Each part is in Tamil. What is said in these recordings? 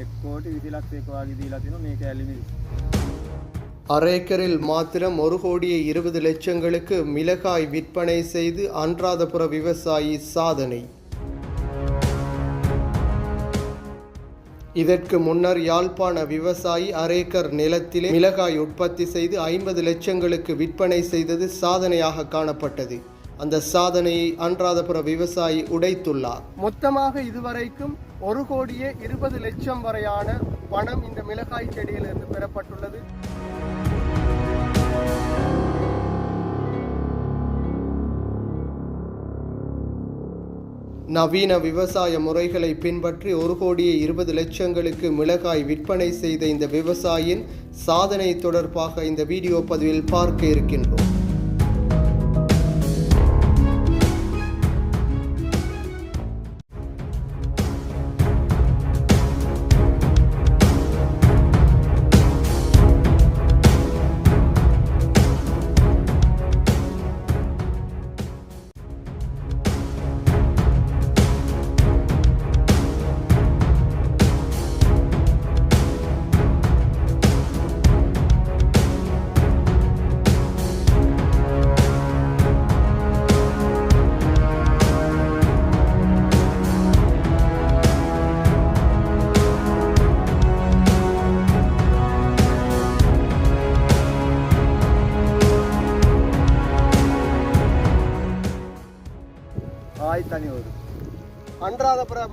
එක්කෝට විසිලක්ෂයක වගේ දීලා තිනවා මේක ඇලිමිලි. அரை மாத்திரம் ஒரு கோடியே இருபது லட்சங்களுக்கு மிளகாய் விற்பனை செய்து அன்றாதபுர விவசாயி சாதனை இதற்கு முன்னர் யாழ்ப்பாண விவசாயி அரேக்கர் நிலத்திலே மிளகாய் உற்பத்தி செய்து ஐம்பது லட்சங்களுக்கு விற்பனை செய்தது சாதனையாக காணப்பட்டது அந்த சாதனையை அன்றாதபுர விவசாயி உடைத்துள்ளார். மொத்தமாக இதுவரைக்கும் ஒரு கோடியே இருபது லட்சம் வரையான பணம் இந்த மிளகாய் செடியிலிருந்து பெறப்பட்டுள்ளது. நவீன விவசாய முறைகளை பின்பற்றி ஒரு கோடியே இருபது லட்சங்களுக்கு மிளகாய் விற்பனை செய்த இந்த விவசாயியின் சாதனை தொடர்பாக இந்த வீடியோ பதிவில் பார்க்க இருக்கின்றோம்.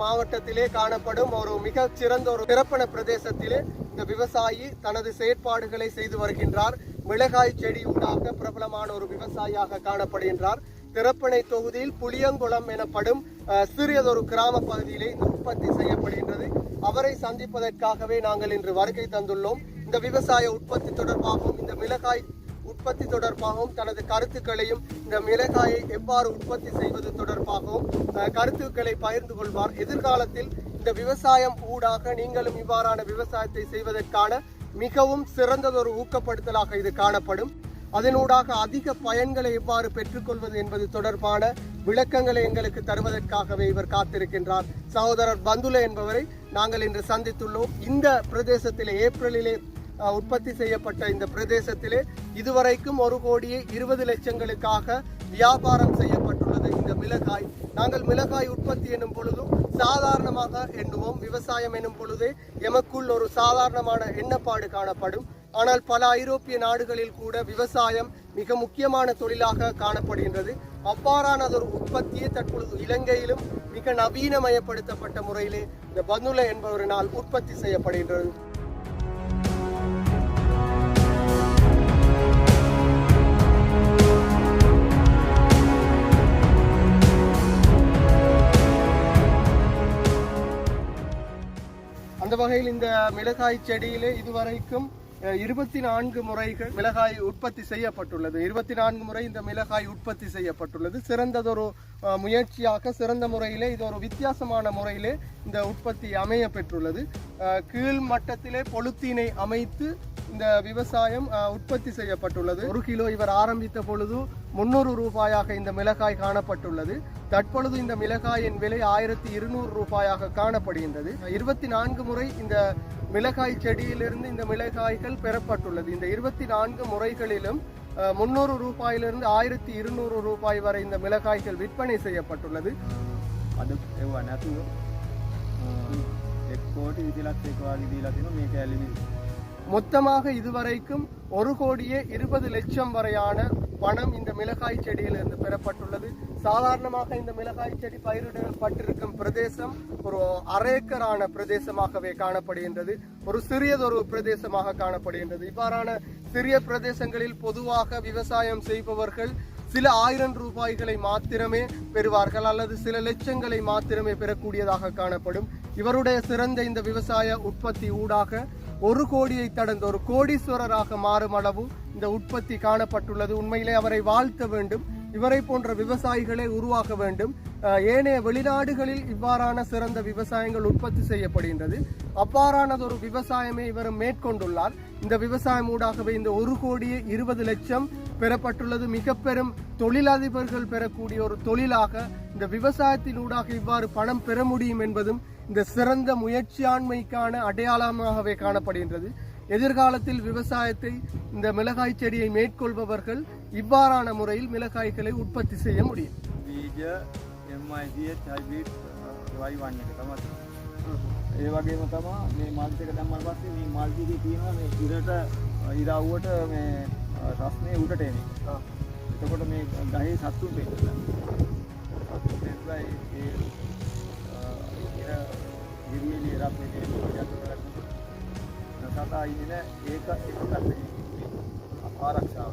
மாவட்டத்திலே காணப்படும் ஒரு மிக சிறந்த ஒரு சிறப்பன பிரதேசத்திலே இந்த விவசாயி தனது செயற்பாடுகளை செய்து வருகின்றார். மிளகாய் செடி ஊடாக பிரபலமான ஒரு விவசாயியாக காணப்படுகின்றார். திறப்பனை தொகுதியில் புளியங்குளம் எனப்படும் சிறியதொரு கிராம பகுதியிலே இந்த உற்பத்தி செய்யப்படுகின்றது. அவரை சந்திப்பதற்காகவே நாங்கள் இன்று வருகை தந்துள்ளோம். இந்த விவசாய உற்பத்தி தொடர்பாகவும் இந்த மிளகாய் உற்பத்தி தொடர்பாகவும் தனது கருத்துக்களையும் இந்த மிளகாயை எவ்வாறு உற்பத்தி செய்வது தொடர்பாகவும் கருத்துக்களை பகிர்ந்து கொள்வார். எதிர்காலத்தில் இந்த விவசாயம் ஊடாக நீங்களும் இவ்வாறான விவசாயத்தை செய்வதற்கான மிகவும் சிறந்ததொரு ஊக்கப்படுத்தலாக இது காணப்படும். அதனூடாக அதிக பயன்களை எவ்வாறு பெற்றுக்கொள்வது என்பது தொடர்பான விளக்கங்களை எங்களுக்கு தருவதற்காகவே இவர் காத்திருக்கின்றார். சகோதரர் பந்துல என்பவரை நாங்கள் இன்று சந்தித்துள்ளோம். இந்த பிரதேசத்திலே ஏப்ரலிலே உற்பத்தி செய்யப்பட்ட இந்த பிரதேசத்திலே இதுவரைக்கும் ஒரு கோடியே இருபது லட்சங்களுக்காக வியாபாரம் செய்யப்பட்டுள்ளது இந்த மிளகாய். நாங்கள் மிளகாய் உற்பத்தி என்னும் பொழுதும் சாதாரணமாக எண்ணுவோம். விவசாயம் என்னும் பொழுதே எமக்குள் ஒரு சாதாரணமான எண்ணப்பாடு காணப்படும். ஆனால் பல ஐரோப்பிய நாடுகளில் கூட விவசாயம் மிக முக்கியமான தொழிலாக காணப்படுகின்றது. அவ்வாறானதொரு உற்பத்தியே தற்பொழுது இலங்கையிலும் மிக நவீனமயப்படுத்தப்பட்ட முறையிலே இந்த பந்துல என்பவரினால் உற்பத்தி செய்யப்படுகின்றது. அந்த வகையில் இந்த மிளகாய் செடியிலே இதுவரைக்கும் இருபத்தி நான்கு முறைகள் மிளகாய் உற்பத்தி செய்யப்பட்டுள்ளது. இருபத்தி நான்கு முறை இந்த மிளகாய் உற்பத்தி செய்யப்பட்டுள்ளது. சிறந்ததொரு முயற்சியாக சிறந்த முறையிலே இது ஒரு வித்தியாசமான முறையிலே இந்த உற்பத்தி அமைய பெற்றுள்ளது கீழ் மட்டத்திலே பொழுத்தீனை அமைத்து இந்த விவசாயம் உற்பத்தி செய்யப்பட்டுள்ளது. ஒரு கிலோ இவர் ஆரம்பித்த பொழுது முன்னூறு ரூபாயாக இந்த மிளகாய் காணப்பட்டுள்ளது. தற்பொழுது இந்த மிளகாயின் விலை ஆயிரத்தி இருநூறு ரூபாயாக காணப்படுகின்றது. இருபத்தி நான்கு முறை இந்த மிளகாய் செடியிலிருந்து இந்த மிளகாய்கள் பெறப்பட்டுள்ளது. இந்த இருபத்தி நான்கு முறைகளிலும் முன்னூறு ரூபாயிலிருந்து ஆயிரத்தி இருநூறு ரூபாய் வரை இந்த மிளகாய்கள் விற்பனை செய்யப்பட்டுள்ளது. අද மொத்தமாக இதுவரைக்கும் ஒரு கோடியே இருபது லட்சம் வரையான பணம் இந்த மிளகாய் செடியிலிருந்து பெறப்பட்டுள்ளது. சாதாரணமாக இந்த மிளகாய் செடி பயிரிடப்பட்டிருக்கும் பிரதேசம் ஒரு அரேக்கரான பிரதேசமாகவே காணப்படுகின்றது. ஒரு சிறியதொரு பிரதேசமாக காணப்படுகின்றது. இவ்வாறான சிறிய பிரதேசங்களில் பொதுவாக விவசாயம் செய்பவர்கள் சில ஆயிரம் ரூபாய்களை மாத்திரமே பெறுவார்கள் அல்லது சில லட்சங்களை மாத்திரமே பெறக்கூடியதாக காணப்படும். இவருடைய சிறந்த இந்த விவசாய உற்பத்தி ஊடாக ஒரு கோடியை கடந்த ஒரு கோடீஸ்வரராக மாறும் அளவு இந்த உற்பத்தி காணப்பட்டுள்ளது. உண்மையிலே அவரை வாழ்த்த வேண்டும். இவரை போன்ற விவசாயிகளை உருவாக்க வேண்டும். ஏனைய வெளிநாடுகளில் இவ்வாறான சிறந்த விவசாயங்கள் உற்பத்தி செய்யப்படுகின்றது. அவ்வாறானதொரு விவசாயமே இவர் மேற்கொண்டுள்ளார். இந்த விவசாயம் ஊடாகவே இந்த ஒரு கோடியே இருபது லட்சம் பெறப்பட்டுள்ளது. மிக பெரும் தொழிலதிபர்கள் பெறக்கூடிய ஒரு தொழிலாக இந்த விவசாயத்தினூடாக இவ்வாறு பணம் பெற முடியும் என்பதும் இந்த சிறந்த முயற்சியாண்மைக்கான அடையாளமாகவே காணப்படுகின்றது எதிர்காலத்தில் விவசாயத்தை இந்த மிளகாய் செடியை மேற்கொள்பவர்கள் இவ்வாறான முறையில் மிளகாய்களை உற்பத்தி செய்ய முடியும் බීජ MICH හයිබ්‍රිඩ් වයිවන්න එක තමයි. ඒ වගේම තමා මේ මල්තක දැම්මන් පස්සේ මේ මල්ටිගේ තියෙනවා මේ ඉරට ඉරව්වට මේ රස්නේ උඩට එන එක. එතකොට මේ ගහේ සත්තුන් වෙන්න. ඒ ඉර ගිරියලි රප්නේ යටට සතා ඉන්නේ ඒක එකකට ආරක්ෂාව.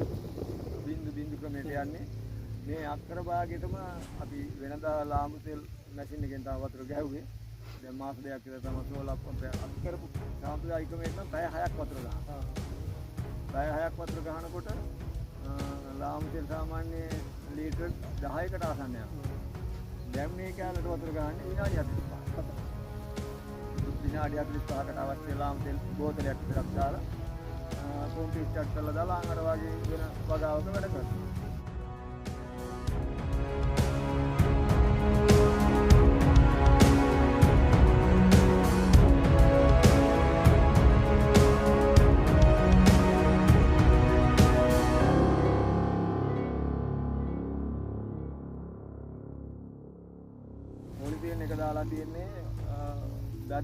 බින්දු බින්දු ක්‍රමයට යන්නේ මේ අක්කර භාගයටම අපි වෙනදා ලාම්බු තෙල් මැෂින් එකෙන් තමයි වතුර ගැහුවේ. දැන් මාස දෙකක් විතර තමයි සෝලර් පම්ප් එක අපි කරපු සාම්ප්‍රදායික මේක නම් පැය 6ක් වතුර ගන්නවා. පැය 6ක් වතුර ගහනකොට අ, ලාම්බු තෙල් සාමාන්‍ය ලීටර් 10කට ආසන්න යනවා. දැන් මේ කැලට වතුර ගහන්නේ විනාඩි 45ක්. විනාඩි 45කට අවශ්‍ය ලාම්බු තෙල් බෝතලයක් විතරක් දාලා පොම්පි ස්ටාර්ට් කරලා දාලා අඟර වගේ වෙන වගාවක වැඩ කරනවා.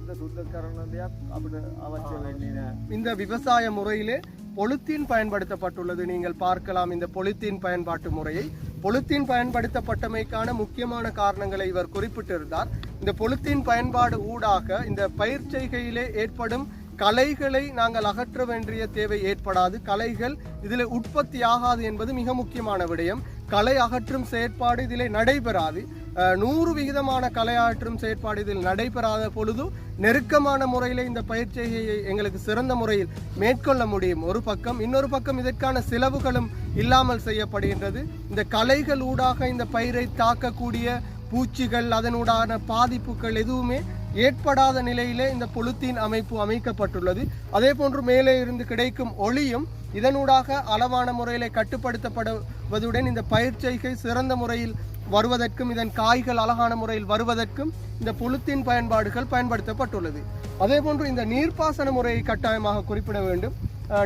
දත්ත සුද්ධ කරන දෙයක් අපිට අවශ්‍ය වෙන්නේ නැහැ. இந்த விவசாய முறையிலே பொலித்தீன் பயன்படுத்தப்பட்டுள்ளது நீங்கள் பார்க்கலாம் இந்த பொலித்தீன் பயன்பாட்டு முறையை பொலித்தீன் பயன்படுத்தப்பட்டமைக்கான முக்கியமான காரணங்களை இவர் குறிப்பிட்டிருந்தார் இந்த பொலித்தீன் பயன்பாடு ஊடாக இந்த பயிர் செய்கையிலே ஏற்படும் களைகளை நாங்கள் அகற்ற வேண்டிய தேவை ஏற்படாது களைகள் இதில் உற்பத்தி ஆகாது என்பது மிக முக்கியமான விடயம் களை அகற்றும் செயற்பாடு இதில் நடைபெறாது. நூறு விகிதமான களை அகற்றும் செயற்பாடு இதில் நடைபெறாத பொழுது நெருக்கமான முறையில் இந்த பயிற்சியை எங்களுக்கு சிறந்த முறையில் மேற்கொள்ள முடியும். ஒரு பக்கம் இன்னொரு பக்கம் இதற்கான செலவுகளும் இல்லாமல் செய்யப்படுகின்றது. இந்த கலைகள் ஊடாக இந்த பயிரை தாக்கக்கூடிய பூச்சிகள் அதனூடான பாதிப்புகள் எதுவுமே ஏற்படாத நிலையிலே இந்த பொழுத்தின் அமைப்பு அமைக்கப்பட்டுள்ளது. அதே போன்று மேலே இருந்து கிடைக்கும் ஒளியும் இதனூடாக அளவான முறையில் கட்டுப்படுத்தப்படுவதுடன் இந்த பயிர்ச்செய்கை சிறந்த முறையில் வருவதற்கும் இதன் காய்கள் அழகான முறையில் வருவதற்கும் இந்த புழுத்தின் பயன்பாடுகள் பயன்படுத்தப்பட்டுள்ளது. அதே போன்று இந்த நீர்ப்பாசன முறையை கட்டாயமாக குறிப்பிட வேண்டும்.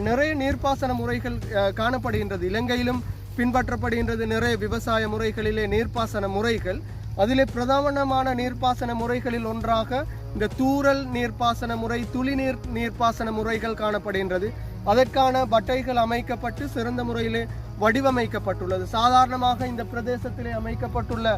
நிறைய நீர்ப்பாசன முறைகள் காணப்படுகின்றது. இலங்கையிலும் பின்பற்றப்படுகின்றது நிறைய விவசாய முறைகளிலே நீர்ப்பாசன முறைகள். அதிலே பிரதானமான நீர்ப்பாசன முறைகளில் ஒன்றாக இந்த தூறல் நீர்ப்பாசன முறை துளிநீர் நீர்ப்பாசன முறைகள் காணப்படுகின்றது. அதற்கான பட்டைகள் அமைக்கப்பட்டு சிறந்த முறையிலே வடிவமைக்கப்பட்டுள்ளது. சாதாரணமாக இந்த பிரதேசத்திலே அமைக்கப்பட்டுள்ள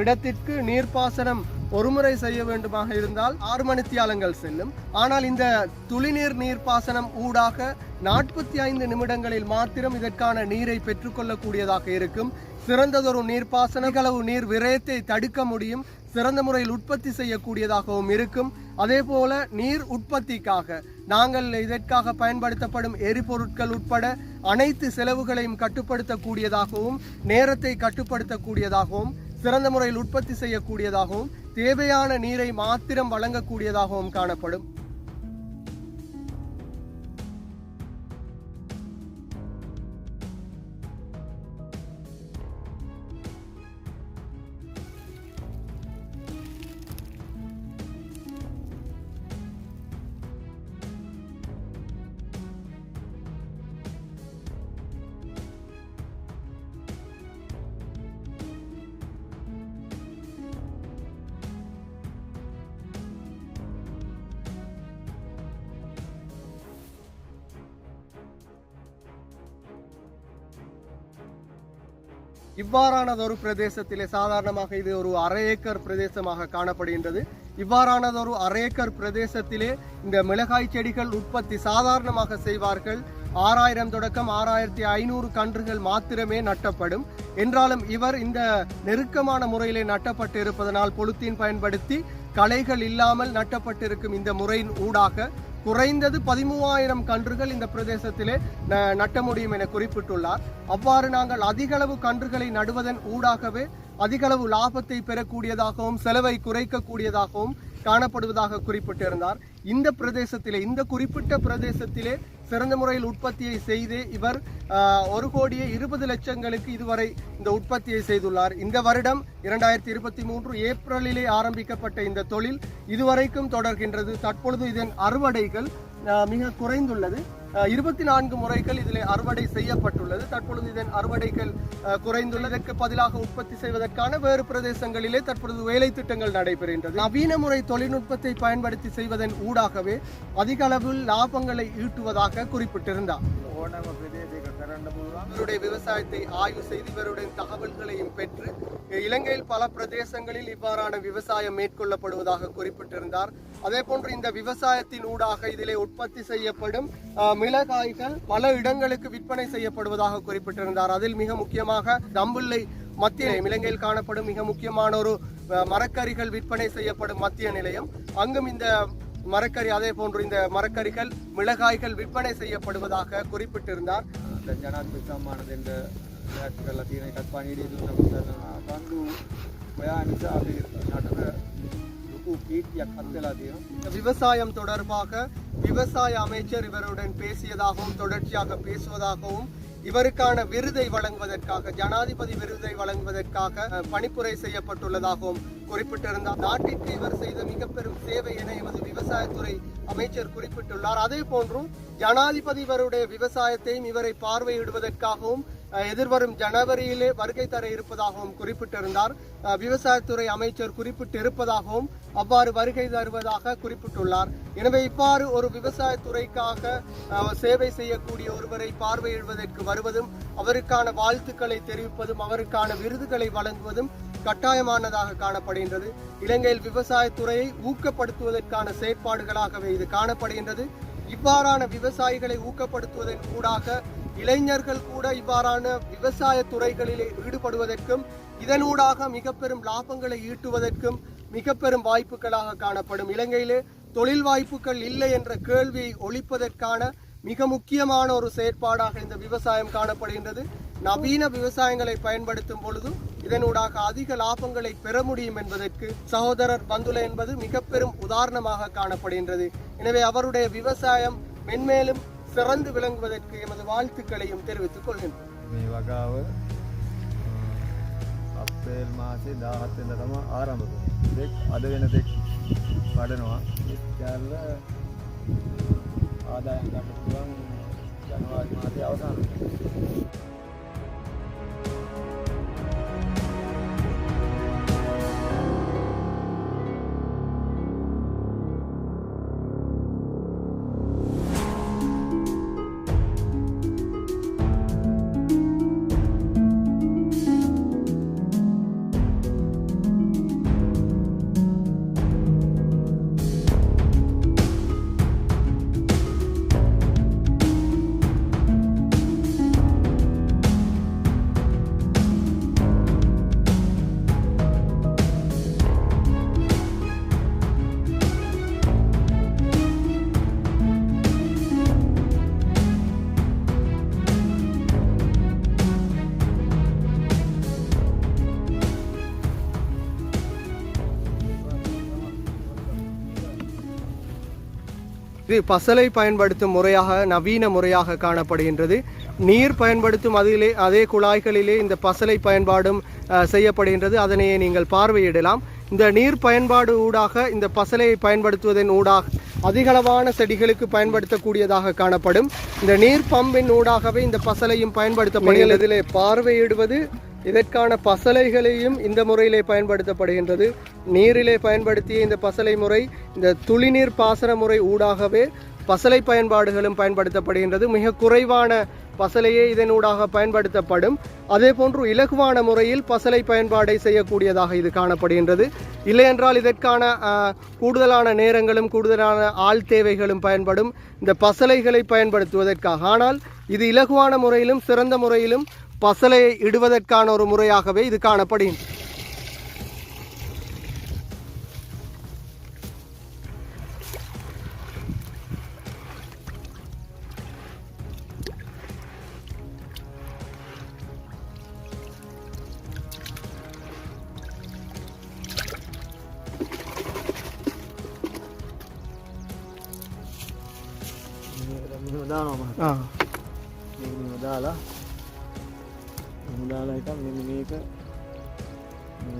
இடத்திற்கு நீர்ப்பாசனம் ஒருமுறை செய்ய வேண்டுமாக இருந்தால் ஆறு மணித்தியாலங்கள் செல்லும். ஆனால் இந்த துளிநீர் நீர்ப்பாசனம் ஊடாக நாற்பத்தி ஐந்து நிமிடங்களில் மாத்திரம் இதற்கான நீரை பெற்றுக்கொள்ளக்கூடியதாக இருக்கும். சிறந்ததொரு நீர்ப்பாசன அளவு நீர் விரயத்தை தடுக்க முடியும். சிறந்த முறையில் உற்பத்தி செய்யக்கூடியதாகவும் இருக்கும். அதே போல நீர் உற்பத்திக்காக நாங்கள் இதற்காக பயன்படுத்தப்படும் எரிபொருட்கள் உட்பட அனைத்து செலவுகளையும் கட்டுப்படுத்தக்கூடியதாகவும் நேரத்தை கட்டுப்படுத்தக்கூடியதாகவும் சிறந்த முறையில் உற்பத்தி செய்யக்கூடியதாகவும் தேவையான நீரை மாத்திரம் வழங்கக்கூடியதாகவும் காணப்படும். இவ்வாறானதொரு பிரதேசத்திலே சாதாரணமாக இது ஒரு அரை ஏக்கர் பிரதேசமாக காணப்படுகின்றது. இவ்வாறானதொரு அரை ஏக்கர் பிரதேசத்திலே இந்த மிளகாய் செடிகள் உற்பத்தி சாதாரணமாக செய்வார்கள். ஆறாயிரம் தொடக்கம் ஆறாயிரத்தி ஐநூறு கன்றுகள் மாத்திரமே நட்டப்படும். என்றாலும் இவர் இந்த நெருக்கமான முறையிலே நட்டப்பட்டு இருப்பதனால் பொழுத்தின் பயன்படுத்தி களைகள் இல்லாமல் நட்டப்பட்டிருக்கும் இந்த முறையின் ஊடாக குறைந்தது பதிமூவாயிரம் கன்றுகள் இந்த பிரதேசத்திலே ந- நட்ட முடியும் என குறிப்பிட்டுள்ளார். அவ்வாறு நாங்கள் அதிகளவு கன்றுகளை நடுவதன் ஊடாகவே அதிகளவு லாபத்தை பெறக்கூடியதாகவும் செலவை குறைக்கக்கூடியதாகவும் காணப்படுவதாக குறிப்பிட்டிருந்தார். இந்த பிரதேசத்திலே இந்த குறிப்பிட்ட பிரதேசத்திலே சிறந்த முறையில் உற்பத்தியை செய்து இவர் ஆஹ், ஒரு கோடியே இருபது லட்சங்களுக்கு இதுவரை இந்த உற்பத்தியை செய்துள்ளார். இந்த வருடம் இரண்டாயிரத்தி இருபத்தி மூன்று ஏப்ரலிலே ஆரம்பிக்கப்பட்ட இந்த தொழில் இதுவரைக்கும் தொடர்கின்றது. தற்பொழுது இதன் அறுவடைகள் மிக குறைந்துள்ளது. இருபத்தி நான்கு முறைகள் இதில் அறுவடை செய்யப்பட்டுள்ளது. தற்பொழுது இதன் அறுவடைகள் குறைந்துள்ளதற்கு பதிலாக உற்பத்தி செய்வதற்கான வேறு பிரதேசங்களிலே தற்பொழுது வேலை திட்டங்கள் நடைபெறுகின்றது. நவீன முறை தொழில்நுட்பத்தை பயன்படுத்தி செய்வதன் ஊடாகவே அதிக அளவில் லாபங்களை ஈட்டுவதாக குறிப்பிட்டிருந்தார். இவருடைய விவசாயத்தை ஆய்வு செய்து இவருடைய தகவல்களையும் பெற்று இலங்கையில் பல பிரதேசங்களில் இவ்வாறான விவசாயம் மேற்கொள்ளப்படுவதாக குறிப்பிட்டிருந்தார். அதே போன்று இந்த விவசாயத்தின் ஊடாக இதிலே உற்பத்தி செய்யப்படும் மிளகாய்கள் பல இடங்களுக்கு விற்பனை செய்யப்படுவதாக குறிப்பிட்டிருந்தார். அதில் மிக முக்கியமாக தம்புள்ளை மத்திய நிலையம் இலங்கையில் காணப்படும் மிக முக்கியமான ஒரு அஹ், மரக்கறிகள் விற்பனை செய்யப்படும் மத்திய நிலையம். அங்கும் இந்த மரக்கறி அதே போன்று இந்த மரக்கறிகள் மிளகாய்கள் விற்பனை செய்யப்படுவதாக குறிப்பிட்டிருந்தார். ಮತ್ತು ಜನಾಧಿಪತಿ ಸಮ್ಮಾನದಿಂದ ನಾಟಕಗಳ ದಿನಕಪ್ಪ ನೀಡಿದ್ದು ನಮ್ಮ ಬಂದು ಬಯಾನಿಸ ಅಲ್ಲಿ ನಾಟಕ விவசாயம் தொடர்பாக விவசாய அமைச்சர் இவருடன் பேசியதாகவும் தொடர்ச்சியாக பேசுவதாகவும் இவருக்கான விருதை வழங்குவதற்காக ஜனாதிபதி விருதை வழங்குவதற்காக பணிப்புரை செய்யப்பட்டுள்ளதாகவும் குறிப்பிட்டிருந்தார் நாட்டிற்கு இவர் செய்த மிக பெரும் சேவை என எமது விவசாயத்துறை அமைச்சர் குறிப்பிட்டுள்ளார். அதே போன்றும் ஜனாதிபதி இவருடைய விவசாயத்தையும் இவரை பார்வையிடுவதற்காகவும் எதிர்வரும் ஜனவரியிலே வருகை தர இருப்பதாகவும் குறிப்பிட்டிருந்தார். அஹ், விவசாயத்துறை அமைச்சர் குறிப்பிட்டிருப்பதாகவும் அவ்வாறு வருகை தருவதாக குறிப்பிட்டுள்ளார். எனவே இவ்வாறு ஒரு விவசாயத்துறைக்காக சேவை செய்யக்கூடிய ஒருவரை பார்வையிடுவதற்கு வருவதும் அவருக்கான வாழ்த்துக்களை தெரிவிப்பதும் அவருக்கான விருதுகளை வழங்குவதும் கட்டாயமானதாக காணப்படுகின்றது. இலங்கையில் விவசாயத்துறையை ஊக்கப்படுத்துவதற்கான செயற்பாடுகளாகவே இது காணப்படுகின்றது. இவ்வாறான விவசாயிகளை ஊக்கப்படுத்துவதன் ஊடாக இளைஞர்கள் கூட இவ்வாறான விவசாய துறைகளில் ஈடுபடுவதற்கும் இதனூடாக மிக பெரும் லாபங்களை ஈட்டுவதற்கும் மிக பெரும் வாய்ப்புகளாக காணப்படும். இலங்கையிலே தொழில் வாய்ப்புகள் இல்லை என்ற கேள்வியை ஒழிப்பதற்கான மிக முக்கியமான ஒரு செயற்பாடாக இந்த விவசாயம் காணப்படுகின்றது. நவீன விவசாயங்களை பயன்படுத்தும் பொழுது இதனூடாக அதிக லாபங்களை பெற முடியும் என்பதற்கு சகோதரர் பந்துல என்பது மிக பெரும் உதாரணமாக காணப்படுகின்றது எனவே அவருடைய விவசாயம் மென்மேலும் சிறந்து விளங்குவதற்கு எமது வாழ்த்துக்களையும் தெரிவித்துக் கொள்கின்றோம் මේ වගාව අප්‍රේල් මාසේ දාහත්වෙන්ද තම ආරම්භ කරන්නේ. දෙක් අද වෙන දෙක් වඩනවා කැල්ල ආදායම් ගන්න පුළුවන් ජනවාරි මාසයේ අවසාන இதற்கு பசலை பயன்படுத்தும் முறையாக நவீன முறையாக காணப்படுகின்றது. நீர் பயன்படுத்தும் அதிலே அதே குழாய்களிலே இந்த பசலை பயன்பாடும் செய்யப்படுகின்றது. அதனையே நீங்கள் பார்வையிடலாம். இந்த நீர் பயன்பாடு ஊடாக இந்த பசலையை பயன்படுத்துவதன் ஊடாக அதிகளவான செடிகளுக்கு பயன்படுத்தக்கூடியதாக காணப்படும். இந்த நீர் பம்பின் ஊடாகவே இந்த பசலையும் பயன்படுத்தப்படுகிறது இதிலே பார்வையிடுவது இதற்கான பசலைகளையும் இந்த முறையிலே பயன்படுத்தப்படுகின்றது. நீரிலே பயன்படுத்திய இந்த பசலை முறை இந்த துளிநீர் பாசன முறை ஊடாகவே பசலை பயன்பாடுகளும் பயன்படுத்தப்படுகின்றது. மிக குறைவான பசலையே இதனூடாக பயன்படுத்தப்படும். அதே போன்று இலகுவான முறையில் பசலை பயன்பாடை செய்யக்கூடியதாக இது காணப்படுகின்றது. இல்லையென்றால் இதற்கான கூடுதலான நேரங்களும் கூடுதலான ஆள் தேவைகளும் பயன்படும் இந்த பசலைகளை பயன்படுத்துவதற்காக. ஆனால் இது இலகுவான முறையிலும் சிறந்த முறையிலும் பசலை இடுவதற்கான ஒரு முறையாகவே இது காணப்படும் දානවා මහතා. ආ. මේ දාලා හමුදාලා එක මෙ මේක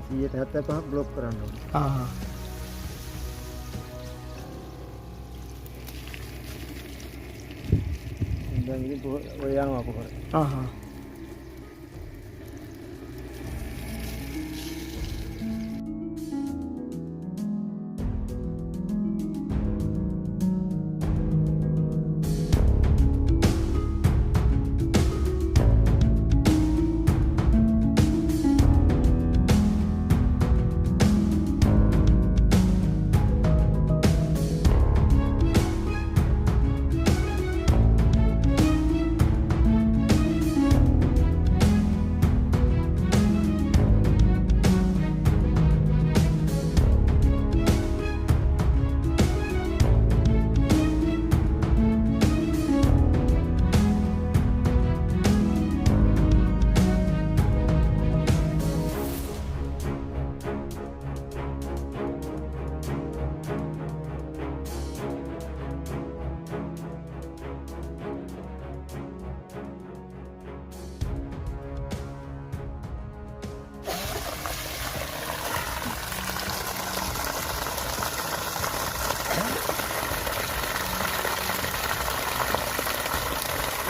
සීයට හැත්ත පහ බ්ලොක් කරන්න දැ ඔයාන අපකර ආහා.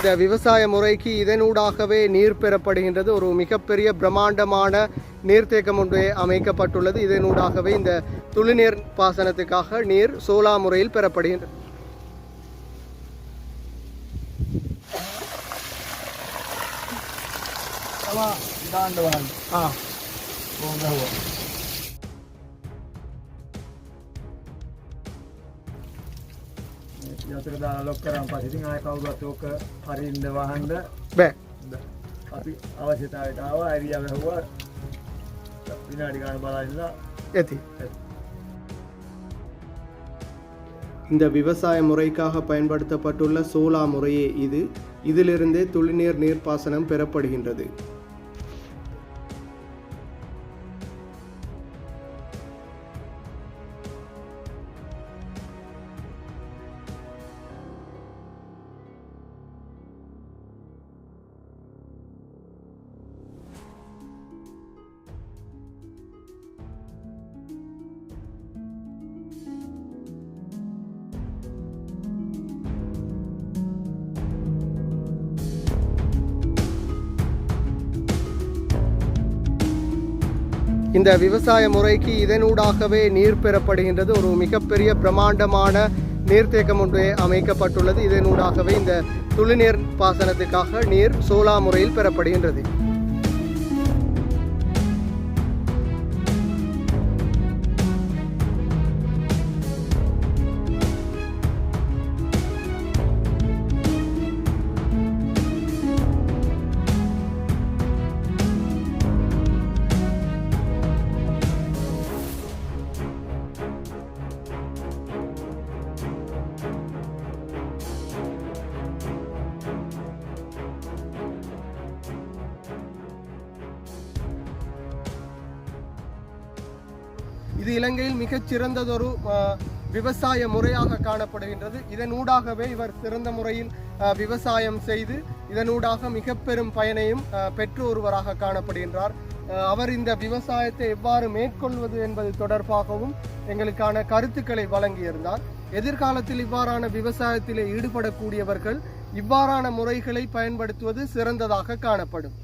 இந்த விவசாய முறைக்கு இதனூடாகவே நீர் பெறப்படுகின்றது. ஒரு மிகப்பெரிய பிரம்மாண்டமான நீர்த்தேக்கம் ஒன்று அமைக்கப்பட்டுள்ளது. இதனூடாகவே இந்த துளிநீர் பாசனத்துக்காக நீர் சோலா முறையில் பெறப்படுகின்றது. ஆ. ඕම ගහුවා. මේ යතර දාලා ලොක් කරන් පස්සේ ඉතින් ආයෙ කවුරුත් ඕක හරින්න වහන්න பே අපි අවශ්‍යතාවයට ආවා ඇරියා වැහුවා විනාඩි ගාන බලලා ඉඳලා ஏத்தி இந்த விவசாய முறைக்காக பயன்படுத்தப்பட்டுள்ள சோலா முறையே இது இதிலிருந்தே துளிநீர் நீர்ப்பாசனம் பெறப்படுகின்றது இந்த விவசாய முறைக்கு இதனூடாகவே நீர் பெறப்படுகின்றது. ஒரு மிகப்பெரிய பிரம்மாண்டமான நீர்த்தேக்கம் ஒன்று அமைக்கப்பட்டுள்ளது. இதனூடாகவே இந்த துளிநீர் பாசனத்துக்காக நீர் சோலா முறையில் பெறப்படுகின்றது. இது இலங்கையில் மிகச்சிறந்ததொரு விவசாய முறையாக காணப்படுகின்றது. இதனூடாகவே இவர் சிறந்த முறையில் விவசாயம் செய்து இதனூடாக மிக பெரும் பயனையும் பெற்று ஒருவராக காணப்படுகின்றார். அவர் இந்த விவசாயத்தை எவ்வாறு மேற்கொள்வது என்பது தொடர்பாகவும் எங்களுக்கான கருத்துக்களை வழங்கியிருந்தார். எதிர்காலத்தில் இவ்வாறான விவசாயத்திலே ஈடுபடக்கூடியவர்கள் இவ்வாறான முறைகளை பயன்படுத்துவது சிறந்ததாக காணப்படும்.